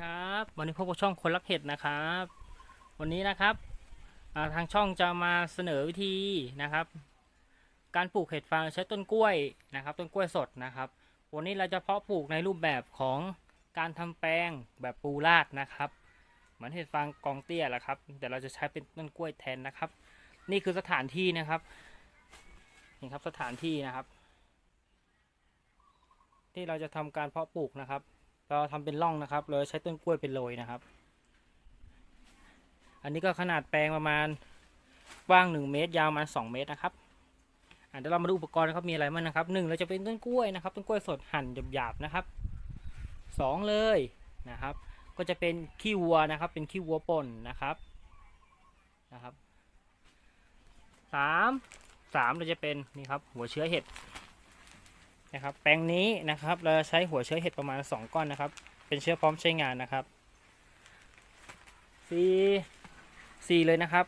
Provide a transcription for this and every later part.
ครับวันนี้พบกับช่องคนรักเห็ดนะครับ วันนี้นะครับทางช่องจะมาเสนอวิธีนะครับ การปลูกเห็ดฟางใช้ต้นกล้วยนะครับ ต้นกล้วยสดนะครับ วันนี้เราจะเพาะปลูกในรูปแบบของการทำแปลงแบบปูราดนะครับ เหมือนเห็ดฟางกองเตี้ยแหละครับ แต่เราจะใช้เป็นต้นกล้วยแทนนะครับ นี่คือสถานที่นะครับนี่ครับสถานที่นะครับ ที่เราจะทำการเพาะปลูกนะครับ เราทำเป็นร่องนะครับเราใช้ต้นกล้วยเป็นโรยนะครับ อันนี้ก็ขนาดแปลงประมาณกว้าง 1 เมตร ยาวประมาณ2เมตรนะครับเดี๋ยวเรามาดูอุปกรณ์นะครับมีอะไรบ้างนะครับหนึ่งเราจะเป็นต้นกล้วยนะครับต้นกล้วยสดหั่นหยาบๆนะครับสองเลยนะครับ ก็จะเป็นขี้วัวนะครับ เป็นขี้วัวป่นนะครับนะครับสามสามเราจะเป็นนี่ครับหัวเชื้อเห็ด นะครับ แปลงนี้นะครับ เราใช้หัวเชื้อเห็ดประมาณ 2 ก้อนนะครับ เป็นเชื้อพร้อมใช้งานนะครับสี่สี่เลยนะครับ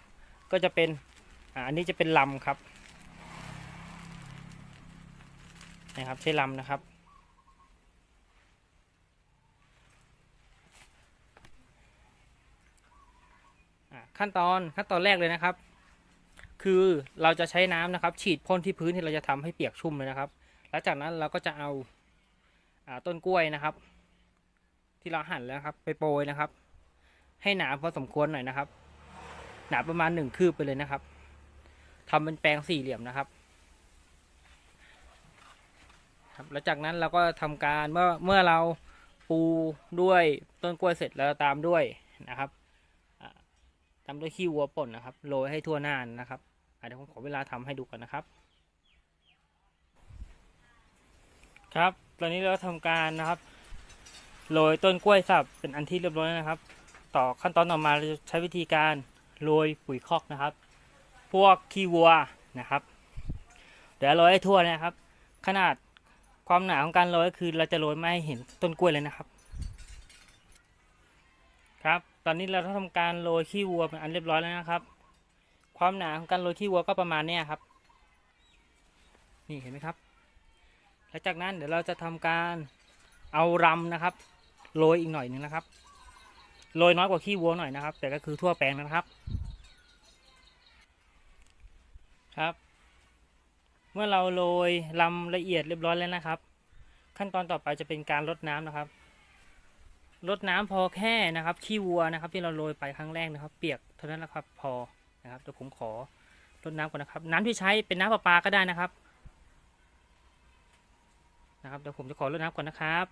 ก็จะเป็นอันนี้จะเป็นลำครับนะครับใช้ลำนะครับ ขั้นตอนขั้นตอนแรกเลยนะครับ คือเราจะใช้น้ำนะครับ ฉีดพ่นที่พื้นที่เราจะทำให้เปียกชุ่มเลยนะครับ แล้วจากนั้นเราก็จะเอาอาต้นกล้วยนะครับ ที่เราหั่นแล้วครับ ไปโปรยนะครับ ให้หนาพอสมควรหน่อยนะครับ หนาประมาณหนึ่งคืบไปเลยนะครับทำเป็นแปลงสี่เหลี่ยมนะครับครับแล้วจากนั้นเราก็ทำการเมื่อเมื่อเราปูด้วยต้นกล้วยเสร็จแล้วตามด้วยนะครับตามด้วยขี้วัวป่นนะครับโรยให้ทั่วหน้านะครับเดี๋ยวผมขอเวลาทำให้ดูก่อนนะครับ ครับ ตอนนี้เราทำการนะครับโรยต้นกล้วยสับเป็นอันที่เรียบร้อยแล้วนะครับ ต่อขั้นตอนต่อมาเราจะใช้วิธีการโรยปุ๋ยคอกนะครับ พวกขี้วัวนะครับ เดี๋ยวโรยให้ทั่วนะครับ ขนาดความหนาของการโรยก็คือเราจะโรยไม่ให้เห็นต้นกล้วยเลยนะครับ ครับ ตอนนี้เราทำการโรยขี้วัวเป็นอันเรียบร้อยแล้วนะครับ ความหนาของการโรยขี้วัวก็ประมาณนี้ครับ นี่เห็นไหมครับ ลังจากนั้นเดี๋ยวเราจะทำการเอารำนะครับโรยอีกหน่อยหนึ่งนะครับโรยน้อยกว่าขี้วัวหน่อยนะครับ แต่ก็คือทั่วแปลงนะครับ ครับ เมื่อเราโรยลำละเอียดเรียบร้อยแล้วนะครับ ขั้นตอนต่อไปจะเป็นการรดน้ำนะครับรดน้ำพอแค่นะครับขี้วัวนะครับ ที่เราโรยไปครั้งแรกนะครับ เปียกเท่านั้นแหละครับพอนะครับเดี๋ยวผมขอรดน้ำก่อนนะครับ น้ำที่ใช้เป็นน้ำประปาก็ได้นะครับ นะครับเดี๋ยวผมจะขอรดน้ำก่อนนะครับ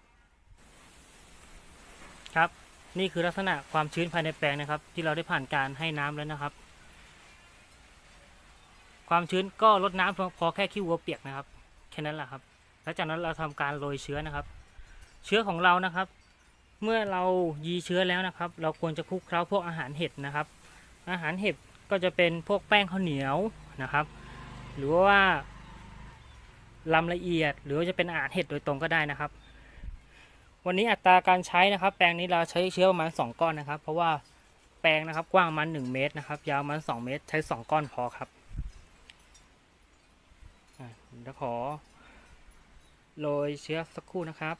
ครับ นี่คือลักษณะความชื้นภายในแปลงนะครับ ที่เราได้ผ่านการให้น้ำแล้วนะครับ ความชื้นก็ลดน้ำพอพอแค่ขี้วัวเปียกนะครับแค่นั้นแหละครับแล้วจากนั้นเราทำการโรยเชื้อนะครับ เชื้อของเรานะครับ เมื่อเรายีเชื้อแล้วนะครับ เราควรจะคลุกเคล้าพวกอาหารเห็ดนะครับ อาหารเห็ดก็จะเป็นพวกแป้งข้าวเหนียวนะครับ หรือว่า ลำละเอียด หรือว่าจะเป็นอาหารเห็ดโดยตรงก็ได้นะครับ วันนี้อัตราการใช้นะครับ แปลงนี้เราใช้เชื้อประมาณ 2 ก้อนนะครับ เพราะว่าแปลงนะครับกว้างมัน 1 เมตรนะครับ ยาวมัน 2 เมตร ใช้ 2 ก้อนพอครับเดี๋ยวขอโรยเชื้อสักครู่นะครับ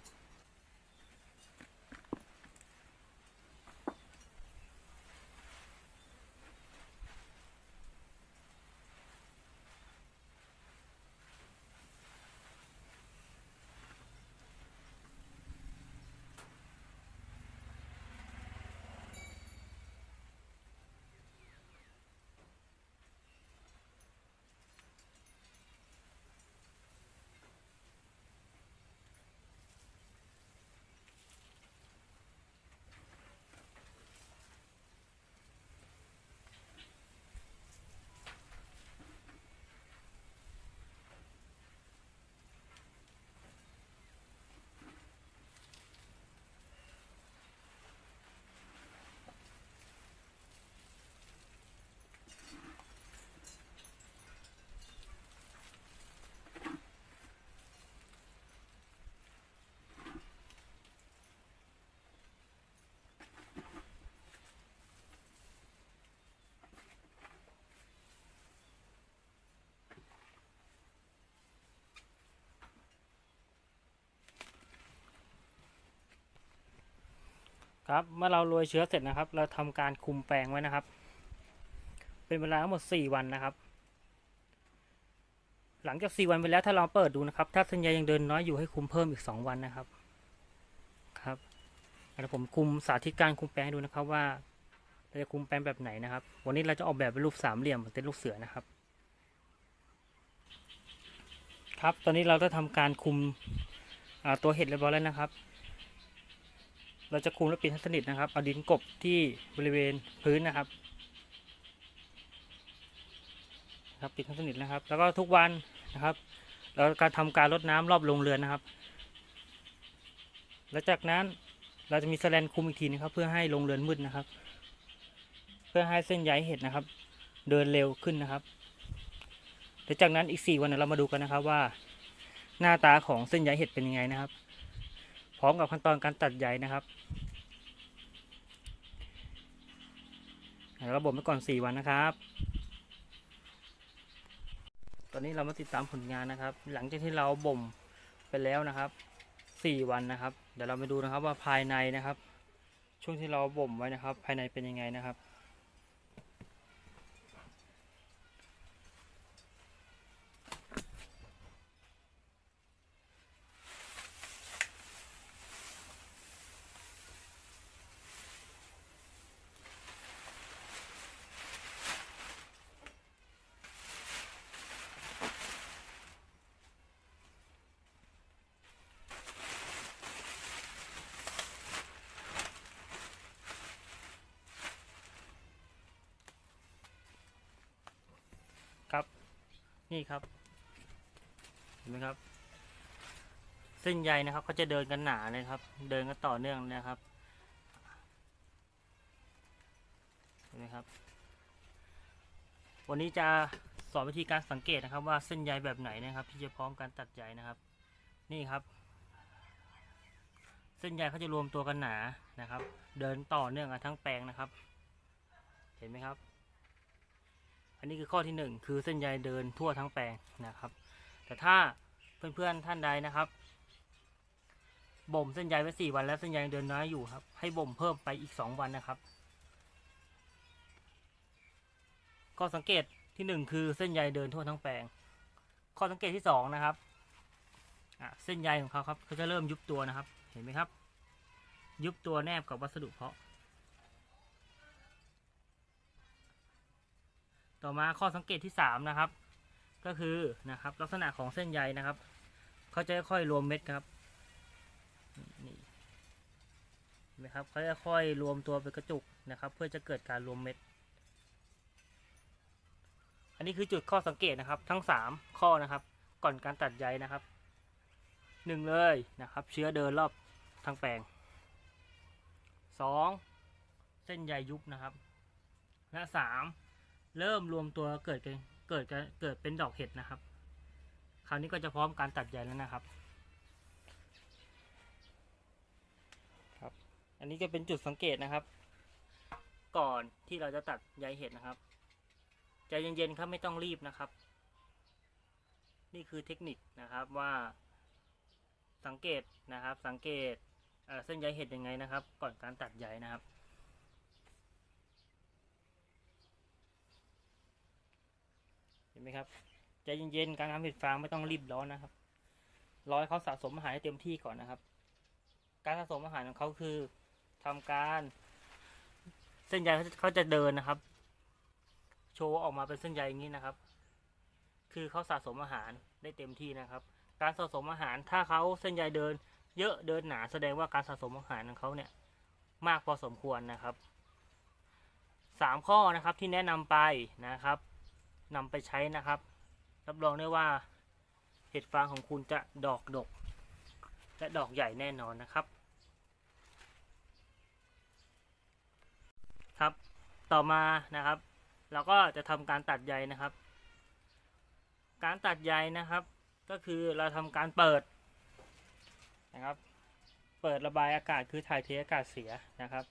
ครับเมื่อเราโรยเชื้อเสร็จนะครับ เราทำการคุมแปลงไว้นะครับ เป็นเวลาทั้งหมด 4 วันนะครับ หลังจาก 4 วันไปแล้วถ้าเราเปิดดูนะครับ ถ้าส้นใยยังเดินน้อยอยู่ให้คุมเพิ่มอีก 2 วันนะครับครับเดี๋ยวผมคุมสาธิตการคุมแปลงดูนะครับว่าเราจะคุมแปลงแบบไหนนะครับ วันนี้เราจะออกแบบเป็นรูปสามเหลี่ยมเหมือนเป็นลูกเสือนะครับ ครับตอนนี้เราได้ทำการคุมตัวเห็ดเรียบร้อยแล้วนะครับ เราจะคุมและปิดให้สนิทนะครับ เอาดินกบที่บริเวณพื้นนะครับ ครับปิดให้สนิทนะครับ แล้วก็ทุกวันนะครับ เราการทำการรดน้ำรอบโรงเรือนนะครับ แล้วจากนั้นเราจะมีแสแลนคุมอีกทีนะครับ เพื่อให้โรงเรือนมืดนะครับ เพื่อให้เส้นใยเห็ดนะครับ เดินเร็วขึ้นนะครับเดี๋ยวจากนั้นอีก 4 วันเรามาดูกันนะครับว่า หน้าตาของเส้นใยเห็ดเป็นยังไงนะครับ ร้อมกับขั้นตอนการตัดใยนะครับเราบ่มไว้ก่อน 4 วันนะครับ ตอนนี้เรามาติดตามผลงานนะครับ หลังจากที่เราบ่มไปแล้วนะครับ 4 วันนะครับ เดี๋ยวเราไปดูนะครับว่าภายในนะครับ ช่วงที่เราบ่มไว้นะครับ ภายในเป็นยังไงนะครับ นี่ครับ เห็นไหมครับ เส้นใยนะครับเขาจะเดินกันหนาเลยครับ เดินกันต่อเนื่องนะครับ เห็นไหมครับ วันนี้จะสอนวิธีการสังเกตนะครับว่าเส้นใยแบบไหนนะครับ ที่จะพร้อมการตัดใยนะครับ นี่ครับ เส้นใยเขาจะรวมตัวกันหนานะครับ เดินต่อเนื่องกันทั้งแปลงนะครับ เห็นไหมครับ อันนี้คือข้อที่หนึ่งคือเส้นใยเดินทั่วทั้งแปลงนะครับ แต่ถ้าเพื่อนๆท่านใดนะครับบ่มเส้นใยไว้สี่วันแล้วเส้นใยเดินน้อยอยู่ครับ ให้บ่มเพิ่มไปอีกสองวันนะครับ ข้อสังเกตที่หนึ่งคือเส้นใยเดินทั่วทั้งแปลง ข้อสังเกตที่สองนะครับเส้นใยของเขาครับเขาจะเริ่มยุบตัวนะครับ เห็นไหมครับ ยุบตัวแนบกับวัสดุเพาะ ต่อมาข้อสังเกตที่สามนะครับ ก็คือนะครับลักษณะของเส้นใยนะครับเขาจะค่อยรวมเม็ดครับนี่เห็นไหมครับเขาจะค่อยรวมตัวเป็นกระจุกนะครับ เพื่อจะเกิดการรวมเม็ด อันนี้คือจุดข้อสังเกตนะครับ ทั้งสามข้อนะครับ ก่อนการตัดใยนะครับหนึ่งเลยนะครับ เชื้อเดินรอบทั้งแปลงสองเส้นใยยุบนะครับ และสาม เริ่มรวมตัวเกิดกันเกิดกันเกิดเป็นดอกเห็ดนะครับ คราวนี้ก็จะพร้อมการตัดใยแล้วนะครับ ครับ อันนี้ก็เป็นจุดสังเกตนะครับ ก่อนที่เราจะตัดใยเห็ดนะครับใจเย็นๆครับไม่ต้องรีบนะครับ นี่คือเทคนิคนะครับว่าสังเกตนะครับ สังเกตเส้นใยเห็ดยังไงนะครับ ก่อนการตัดใยนะครับ เห็ นไหมครับใจเย็นๆการทำเห็ดฟางไม่ต้องรีบร้อนนะครับรอให้เขาสะสมอาหารให้เต็มที่ก่อนนะครับ การสะสมอาหารของเขาคือทำการ เส้นใยเขาจะเขาจะเดินนะครับ โชว์ออกมาเป็นเส้นใยอย่างนี้นะครับ คือเขาสะสมอาหารได้เต็มที่นะครับ การสะสมอาหารถ้าเขาเส้นใยเดิน เยอะเดินหนาแสดงว่าการสะสมอาหารของเขาเนี่ย มากพอสมควรนะครับสามข้อนะครับที่แนะนำไปนะครับ นำไปใช้นะครับ รับรองได้ว่าเห็ดฟางของคุณจะดอกดก และดอกใหญ่แน่นอนนะครับ ครับต่อมานะครับ เราก็จะทำการตัดใยนะครับ การตัดใยนะครับ ก็คือเราทำการเปิดนะครับ เปิดระบายอากาศคือถ่ายเทอากาศเสียนะครับ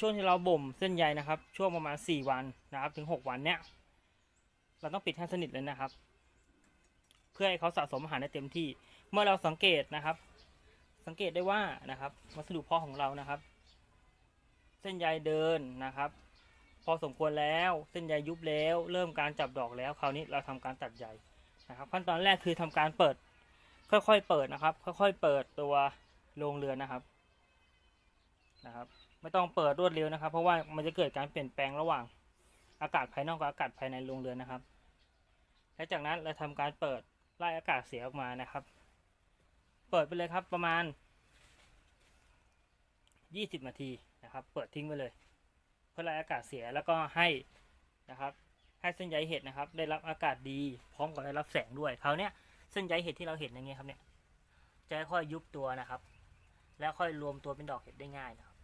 ช่วงที่เราบ่มเส้นใยนะครับ ช่วงประมาณ 4 วันนะครับ ถึง 6 วันเนี้ย เราต้องปิดให้สนิทเลยนะครับ เพื่อให้เขาสะสมอาหารได้เต็มที่ เมื่อเราสังเกตนะครับ สังเกตได้ว่านะครับ วัสดุพาะของเรานะครับ เส้นใยเดินนะครับ พอสมควรแล้วเส้นใยยุบแล้ว เริ่มการจับดอกแล้วคราวนี้เราทำการตัดใยนะครับ ขั้นตอนแรกคือทำการเปิด ค่อยๆเปิดนะครับ ค่อยๆเปิดตัวโรงเรือนนะครับนะครับไม่ต้องเปิดรวดเร็วนะครับ เพราะว่ามันจะเกิดการเปลี่ยนแปลงระหว่างอากาศภายนอกกับอากาศภายในโรงเรือนนะครับ และจากนั้นเราทำการเปิดไล่อากาศเสียออกมานะครับ เปิดไปเลยครับประมาณ 20 นาทีนะครับ เปิดทิ้งไปเลย เพื่อไล่อากาศเสียแล้วก็ให้นะครับ ให้เส้นใยเห็ดนะครับ ได้รับอากาศดีพร้อมกับได้รับแสงด้วยคราวนี้เส้นใยเห็ดที่เราเห็นอย่างเงี้ยครับเนี่ยจะค่อยยุบตัวนะครับ แล้วค่อยรวมตัวเป็นดอกเห็ดได้ง่ายนะครับ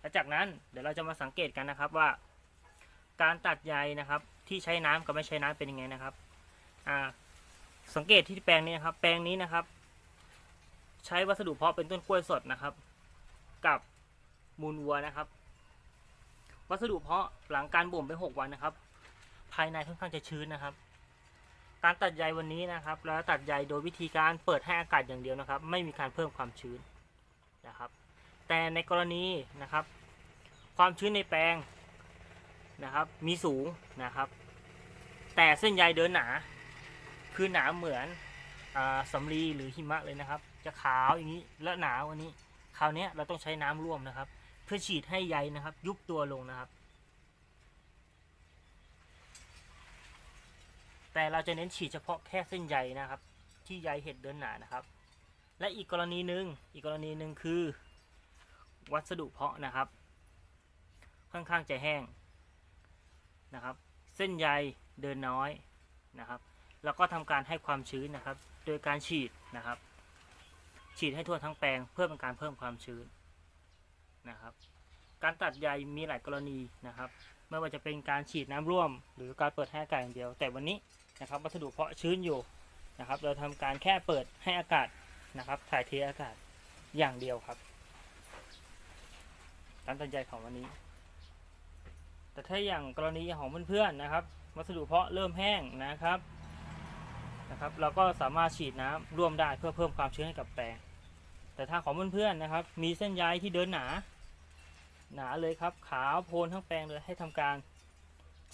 และจากนั้นเดี๋ยวเราจะมาสังเกตกันนะครับว่า การตัดใยนะครับ ที่ใช้น้ำกับไม่ใช้น้ำเป็นยังไงนะครับอ่าสังเกตที่แปลงนี้นะครับ แปลงนี้นะครับ ใช้วัสดุเพาะเป็นต้นกล้วยสดนะครับ กับมูลวัวนะครับ วัสดุเพาะหลังการบ่มไปหกวันนะครับ ภายในค่อนข้างจะชื้นนะครับ การตัดใยวันนี้นะครับ แล้วตัดใยโดยวิธีการเปิดให้อากาศอย่างเดียวนะครับ ไม่มีการเพิ่มความชื้นนะครับ แต่ในกรณีนะครับ ความชื้นในแปลง นะครับมีสูงนะครับ แต่เส้นใยเดินหนา คือหนาเหมือนอสำลีหรือหิมะเลยนะครับ จะขาวอย่างนี้และหนาวันนี้ คราวนี้เราต้องใช้น้ำร่วมนะครับ เพื่อฉีดให้ใยนะครับ ยุบตัวลงนะครับ แต่เราจะเน้นฉีดเฉพาะแค่เส้นใยนะครับ ที่ใยเห็ดเดินหนานะครับ และอีกกรณีหนึ่งอีกกรณีหนึ่งคือ วัสดุเพาะนะครับ ค่อนข้างจะแห้ง นะครับ เส้นใยเดินน้อยนะครับ แล้วก็ทำการให้ความชื้นนะครับ โดยการฉีดนะครับ ฉีดให้ทั่วทั้งแปลง เพื่อเป็นการเพิ่มความชื้นนะครับ การตัดใยมีหลายกรณีนะครับ ไม่ว่าจะเป็นการฉีดน้ำร่วม หรือการเปิดให้อากาศอย่างเดียว แต่วันนี้นะครับวัสดุเพาะชื้นอยู่นะครับ เราทำการแค่เปิดให้อากาศนะครับ ถ่ายเทอากาศอย่างเดียวครับการตัดใยของวันนี้ แต่ถ้าอย่างกรณีของเพื่อนๆนะครับ วัสดุเพาะเริ่มแห้งนะครับนะครับ เราก็สามารถฉีดน้ำร่วมได้เพื่อเพิ่มความชื้นให้กับแปลง แต่ถ้าของเพื่อนๆนะครับ มีเส้นใยที่เดินหนา หนาเลยครับ ขาวโพลนทั้งแปลงเลยให้ทำการ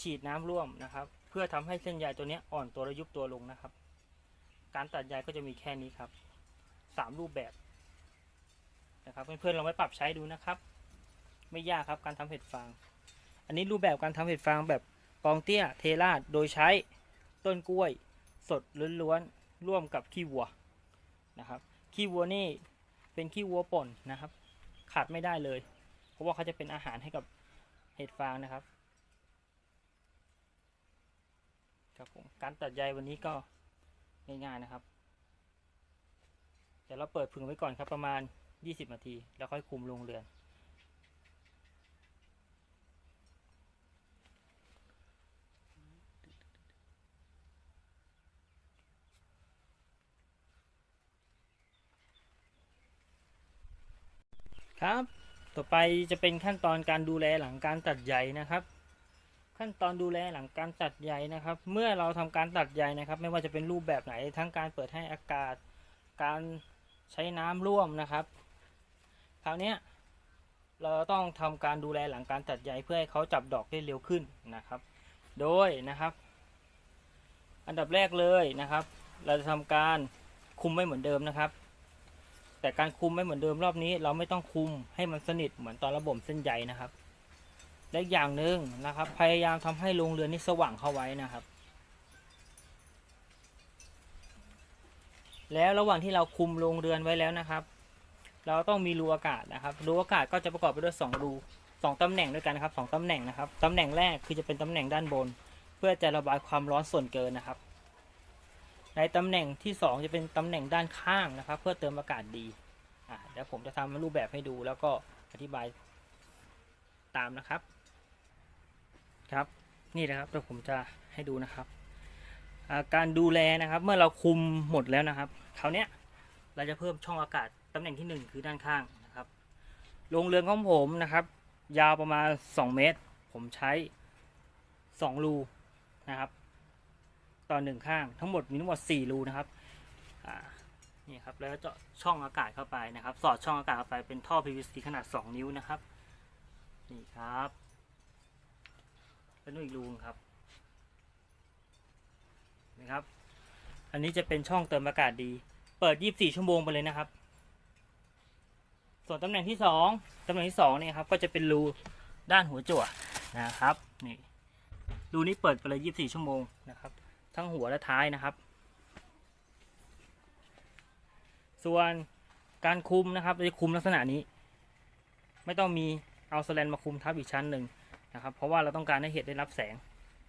ฉีดน้ำร่วมนะครับ เพื่อทำให้เส้นใยตัวนี้อ่อนตัวและยุบตัวลงนะครับ การตัดใยก็จะมีแค่นี้ครับสามรูปแบบนะครับเพื่อนๆลองไปปรับใช้ดูนะครับ ไม่ยากครับการทำเห็ดฟาง อันนี้รูปแบบการทำเห็ดฟางแบบกองเตี้ยเทราดโดยใช้ต้นกล้วยสดล้วนๆร่วมกับขี้วัวนะครับขี้วัวนี่เป็นขี้วัวป่นนะครับ ขาดไม่ได้เลย เพราะว่าเขาจะเป็นอาหารให้กับเห็ดฟางนะครับครับผมการตัดใยวันนี้ก็ง่ายๆนะครับเดี๋ยวเราเปิดพึ่งไว้ก่อนครับประมาณ 20 นาที แล้วค่อยคุมลงเรือน ครับ ต่อไปจะเป็นขั้นตอนการดูแลหลังการตัดใยนะครับ ขั้นตอนดูแลหลังการตัดใยนะครับ เมื่อเราทำการตัดใยนะครับ ไม่ว่าจะเป็นรูปแบบไหนทั้งการเปิดให้อากาศ การใช้น้ำร่วมนะครับคราวนี้เราต้องทำการดูแลหลังการตัดใยเพื่อให้เขาจับดอกได้เร็วขึ้นนะครับ โดยนะครับ อันดับแรกเลยนะครับ เราจะทำการคุมไม่เหมือนเดิมนะครับ แต่การคุมไม่เหมือนเดิมรอบนี้ เราไม่ต้องคุมให้มันสนิทเหมือนตอนระบบเส้นใยนะครับ และอย่างหนึ่งนะครับ พยายามทำให้โรงเรือนนี้สว่างเข้าไว้นะครับ แล้วระหว่างที่เราคุมโรงเรือนไว้แล้วนะครับ เราต้องมีรูอากาศนะครับรูอากาศก็จะประกอบไปด้วยสองรูสองตำแหน่งด้วยกันนะครับสองตำแหน่งนะครับตำแหน่งแรกคือจะเป็นตำแหน่งด้านบน เพื่อจะระบายความร้อนส่วนเกินนะครับ ในตำแหน่งที่สองจะเป็นตำแหน่งด้านข้างนะครับ เพื่อเติมอากาศดีอะเดี๋ยวผมจะทำรูปแบบให้ดูแล้วก็อธิบายตามนะครับ ครับนี่นะครับเดี๋ยวผมจะให้ดูนะครับ การดูแลนะครับเมื่อเราคุมหมดแล้วนะครับคราวนี้เราจะเพิ่มช่องอากาศตำแหน่งที่หนึ่งคือด้านข้างนะครับโรงเรือนของผมนะครับ ยาวประมาณ 2 เมตร ผมใช้ 2 รูนะครับ ต่อหนึ่งข้าง ทั้งหมดมีทั้งหมด4รูนะครับอ่านี่ครับแล้วเจาะช่องอากาศเข้าไปนะครับ สอดช่องอากาศเข้าไปเป็นท่อ PVC ขนาด 2 นิ้วนะครับนี่ครับแล้วนู่นอีกรูนึงครับนะครับ อันนี้จะเป็นช่องเติมอากาศดี เปิด 24 ชั่วโมงไปเลยนะครับ ส่วนตำแหน่งที่สองตำแหน่งที่สองเนี่ยครับก็จะเป็นรูด้านหัวจั่วนะครับนี่รูนี้เปิดไปเลย 24 ชั่วโมงนะครับ ทั้งหัวและท้ายนะครับ ส่วนการคุมนะครับเราจะคุมลักษณะนี้ ไม่ต้องมีเอาสแลนมาคุมทับอีกชั้นหนึ่งนะครับ เพราะว่าเราต้องการให้เห็ดได้รับแสง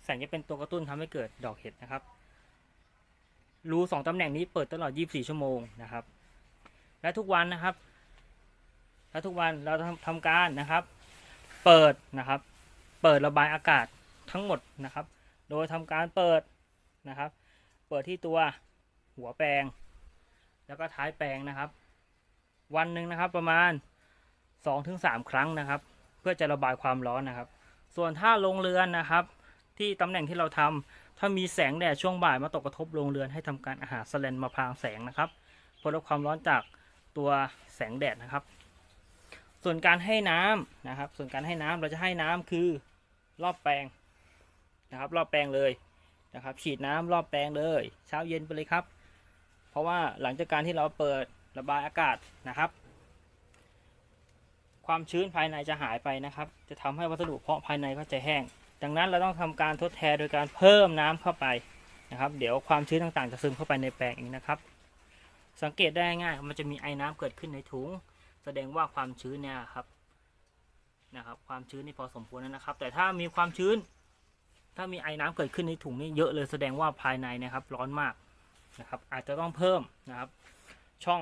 แสงจะเป็นตัวกระตุ้นทำให้เกิดดอกเห็ดนะครับ รูสองตำแหน่งนี้เปิดตลอด 24 ชั่วโมงนะครับ และทุกวันนะครับ และทุกวันเราทำทำการนะครับ เปิดนะครับ เปิดระบายอากาศทั้งหมดนะครับ โดยทำการเปิด นะครับ เปิดที่ตัวหัวแปลง แล้วก็ท้ายแปลงนะครับ วันหนึ่งนะครับประมาณ 2-3 ครั้งนะครับ เพื่อจะระบายความร้อนนะครับ ส่วนถ้าโรงเรือนนะครับ ที่ตำแหน่งที่เราทำถ้ามีแสงแดดช่วงบ่ายมาตกกระทบโรงเรือนให้ทำการอาหารสแลนมาพรางแสงนะครับเพื่อลดความร้อนจากตัวแสงแดดนะครับ ส่วนการให้น้ำนะครับ ส่วนการให้น้ำเราจะให้น้ำคือรอบแปลงนะครับ รอบแปลงเลย นะครับ ฉีดน้ำรอบแปลงเลย เช้าเย็นไปเลยครับ เพราะว่าหลังจากการที่เราเปิดระบายอากาศนะครับ ความชื้นภายในจะหายไปนะครับ จะทำให้วัสดุเพาะภายในก็จะแห้ง ดังนั้นเราต้องทำการทดแทนโดยการเพิ่มน้ำเข้าไปนะครับ เดี๋ยวความชื้นต่างๆ จะซึมเข้าไปในแปลงเองนะครับ สังเกตได้ง่ายมันจะมีไอ้น้ำเกิดขึ้นในถุง แสดงว่าความชื้นเนี่ยครับนะครับความชื้นนี่พอสมควรแล้วนะครับ แต่ถ้ามีความชื้น ถ้ามีไอ้น้ำเกิดขึ้นในถุงนี่เยอะเลยแสดงว่าภายในนะครับร้อนมากนะครับ อาจจะต้องเพิ่มนะครับ ช่อง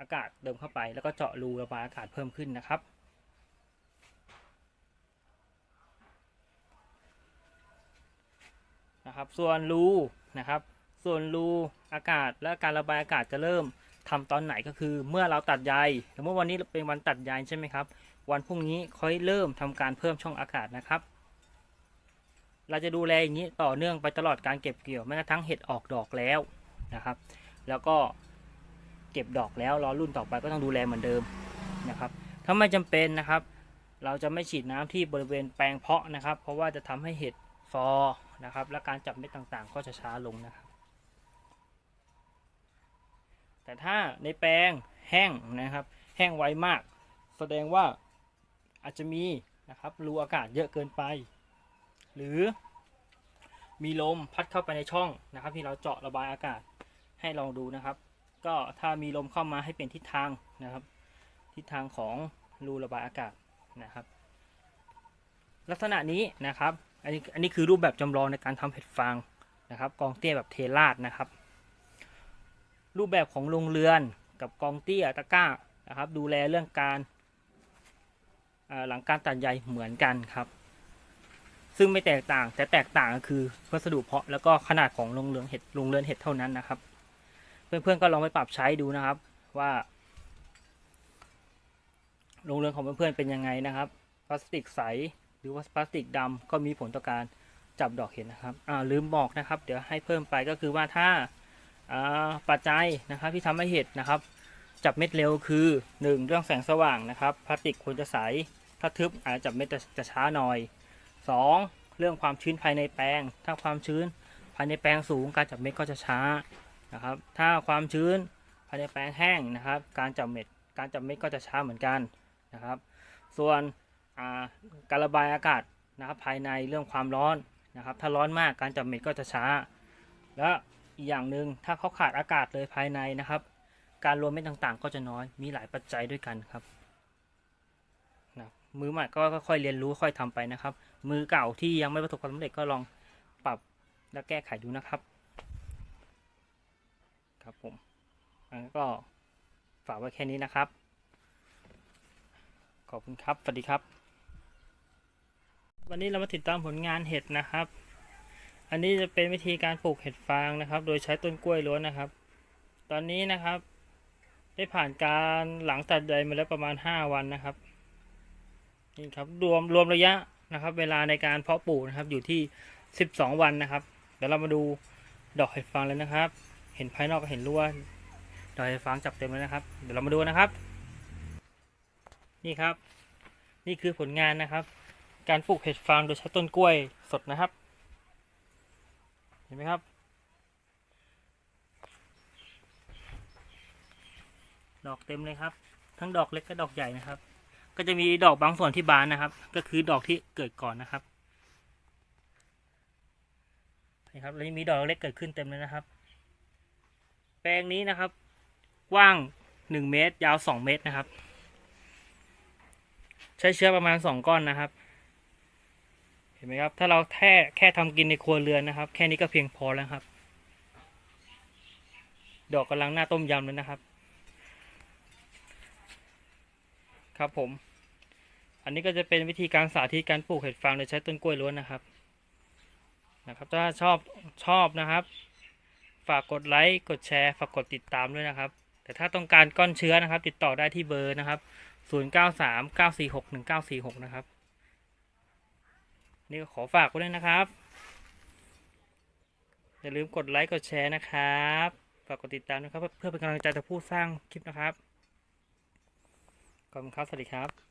อากาศเดิมเข้าไป แล้วก็เจาะรูระบายอากาศเพิ่มขึ้นนะครับ นะครับ ส่วนรูนะครับ ส่วนรูอากาศและการระบายอากาศจะเริ่มทำตอนไหนก็คือเมื่อเราตัดใยสมมติวันนี้เป็นวันตัดใยใช่ไหมครับ วันพรุ่งนี้ค่อยเริ่มทำการเพิ่มช่องอากาศนะครับ เราจะดูแลอย่างนี้ต่อเนื่องไปตลอดการเก็บเกี่ยวแม้กระทั่งเห็ดออกดอกแล้วนะครับ แล้วก็เก็บดอกแล้วรอรุ่นต่อไปก็ต้องดูแลเหมือนเดิมนะครับถ้าไม่จำเป็นนะครับ เราจะไม่ฉีดน้ำที่บริเวณแปลงเพาะนะครับ เพราะว่าจะทำให้เห็ดฟอนะครับ และการจับเม็ดต่างๆ ก็จะช้าลงนะครับ แต่ถ้าในแปลงแห้งนะครับ แห้งไวมาก แสดงว่าอาจจะมีนะครับรูอากาศเยอะเกินไป หรือมีลมพัดเข้าไปในช่องนะครับ ที่เราเจาะระบายอากาศให้ลองดูนะครับ ก็ถ้ามีลมเข้ามาให้เป็นทิศทางนะครับ ทิศทางของรูระบายอากาศนะครับ ลักษณะนี้นะครับอันนี้อันนี้คือรูปแบบจำลองในการทำเห็ดฟางนะครับ กองเตี้ยแบบเทราดนะครับ รูปแบบของโรงเรือนกับกองเตี้ยตะกร้านะครับ ดูแลเรื่องการหลังการตัดใยเหมือนกันครับ ซึ่งไม่แตกต่างแต่แตกต่างก็คือวัสดุเพาะแล้วก็ขนาดของโรงเรือนเห็ดโรงเรือนเห็ดเท่านั้นนะครับ เพื่อนๆก็ลองไปปรับใช้ดูนะครับว่าโรงเรือนของเพื่อนๆเป็นยังไงนะครับพลาสติกใสหรือว่าพลาสติกดำก็มีผลต่อการจับดอกเห็ดนะครับอ่าลืมบอกนะครับ เดี๋ยวให้เพิ่มไปก็คือว่าถ้าอ่าปัจจัยนะครับที่ทำให้เห็ดนะครับ จับเม็ดเร็วคือ 1 เรื่องแสงสว่างนะครับพลาสติกควรจะใสถ้าทึบอาจจะจับเม็ดจะจะช้าหน่อย 2 เรื่องความชื้นภายในแปลง ถ้าความชื้นภายในแปลงสูงการจับเม็ดก็จะช้านะครับ ถ้าความชื้นภายในแปลงแห้งนะครับ การจับเม็ดการจับเม็ดก็จะช้าเหมือนกันนะครับ ส่วนการระบายอากาศนะครับภายในเรื่องความร้อนนะครับ ถ้าร้อนมากการจับเม็ดก็จะช้า และอีกอย่างหนึ่งถ้าเขาขาดอากาศเลยภายในนะครับ การรวมเม็ดต่างๆ ก็จะน้อยมีหลายปัจจัยด้วยกันครับ มือใหม่ก็ค่อยเรียนรู้ค่อยทำไปนะครับ มือเก่าที่ยังไม่ประสบความสำเร็จก็ลองปรับและแก้ไขดูนะครับ ครับผมอันนก็ฝากไว้แค่นี้นะครับ ขอบคุณครับ สวัสดีครับ วันนี้เรามาติดตามผลงานเห็ดนะครับ อันนี้จะเป็นวิธีการปลูกเห็ดฟางนะครับ โดยใช้ต้นกล้วยล้วนนะครับ ตอนนี้นะครับ ได้ผ่านการหลังตัดใยมาแล้วประมาณ 5 วันนะครับ นี่ครับรวมรวมระยะนะครับ เวลาในการเพาะปลูกนะครับ อยู่ที่ 12 วันนะครับ เดี๋ยวเรามาดูดอกเห็ดฟางเลยนะครับ เห็นภายนอกก็เห็นรู้ว่าดอกเห็ดฟางจับเต็มเลยนะครับ เดี๋ยวเรามาดูนะครับ นี่ครับ นี่คือผลงานนะครับ การปลูกเห็ดฟางโดยใช้ต้นกล้วยสดนะครับ เห็นไหมครับดอกเต็มเลยครับ ทั้งดอกเล็กและดอกใหญ่นะครับ ก็จะมีดอกบางส่วนที่บานนะครับ ก็คือดอกที่เกิดก่อนนะครับนี่ครับแล้วยังมีดอกเล็กเกิดขึ้นเต็มเลยนะครับ แปลงนี้นะครับกว้างหนึ่งเมตร ยาวสองเมตรนะครับ ใช้เชื้อประมาณสองก้อนนะครับ เห็นไหมครับ ถ้าเราแค่แค่ทำกินในครัวเรือนนะครับ แค่นี้ก็เพียงพอแล้วครับ ดอกกำลังหน้าต้มยำเลยนะครับ ครับผม อันนี้ก็จะเป็นวิธีการสาธิตการปลูกเห็ดฟางโดยใช้ต้นกล้วยล้วนนะครับ นะครับ ถ้าชอบชอบนะครับ ฝากกดไลค์กดแชร์ฝากกดติดตามด้วยนะครับ แต่ถ้าต้องการก้อนเชื้อนะครับ ติดต่อได้ที่เบอร์นะครับ 093 946 1946 นะครับ นี่ก็ขอฝากไว้ด้วยนะครับ อย่าลืมกดไลค์กดแชร์นะครับฝากกดติดตามนะครับ เพื่อเป็นกำลังใจต่อผู้สร้างคลิปนะครับขอบคุณครับสวัสดีครับ